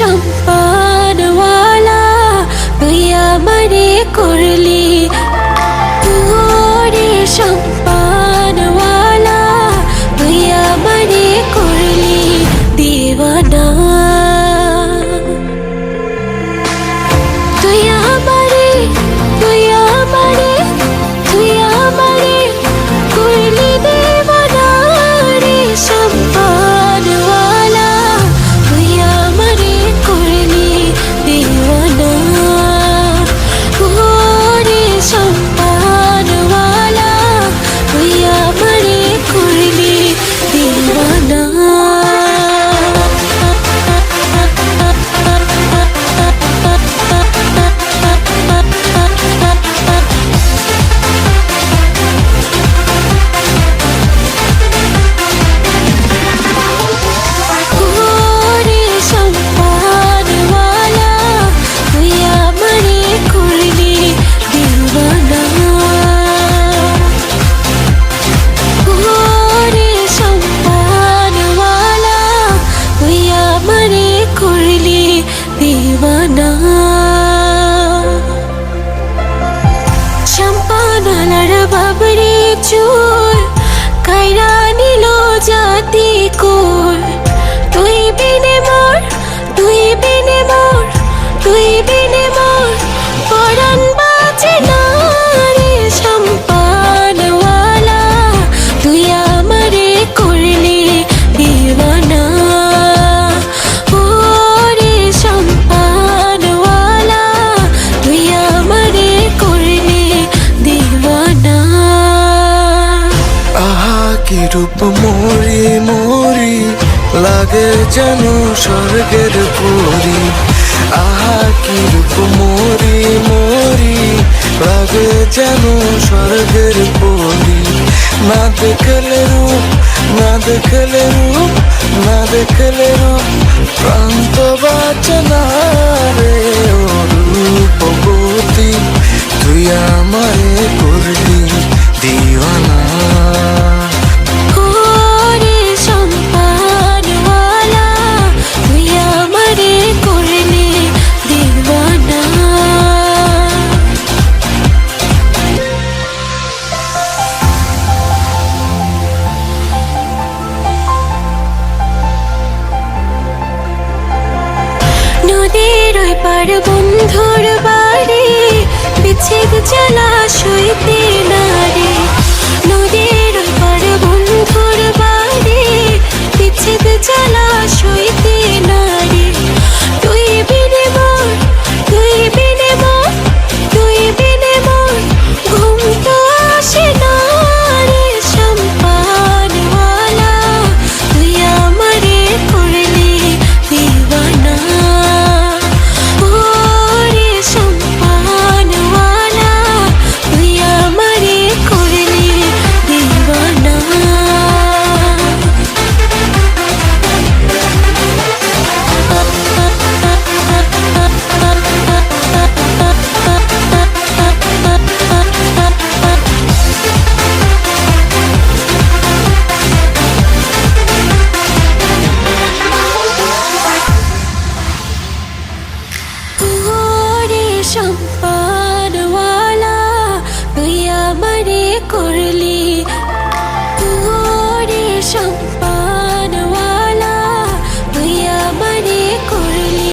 这样 ডানার বাবরে চুল কাইরা রূপ মরি মরি, লাগে যেন স্বর্গের পরি। আহা, কি রূপ মরি মরি, লাগে যেন স্বর্গের পরি। না দেখলে রূপ, না দেখলে রূপ, না দেখলে রূপ নদীর ওই পার বন্ধুর বাড়ি বিচ্ছেদ জলাশয়তে নারী।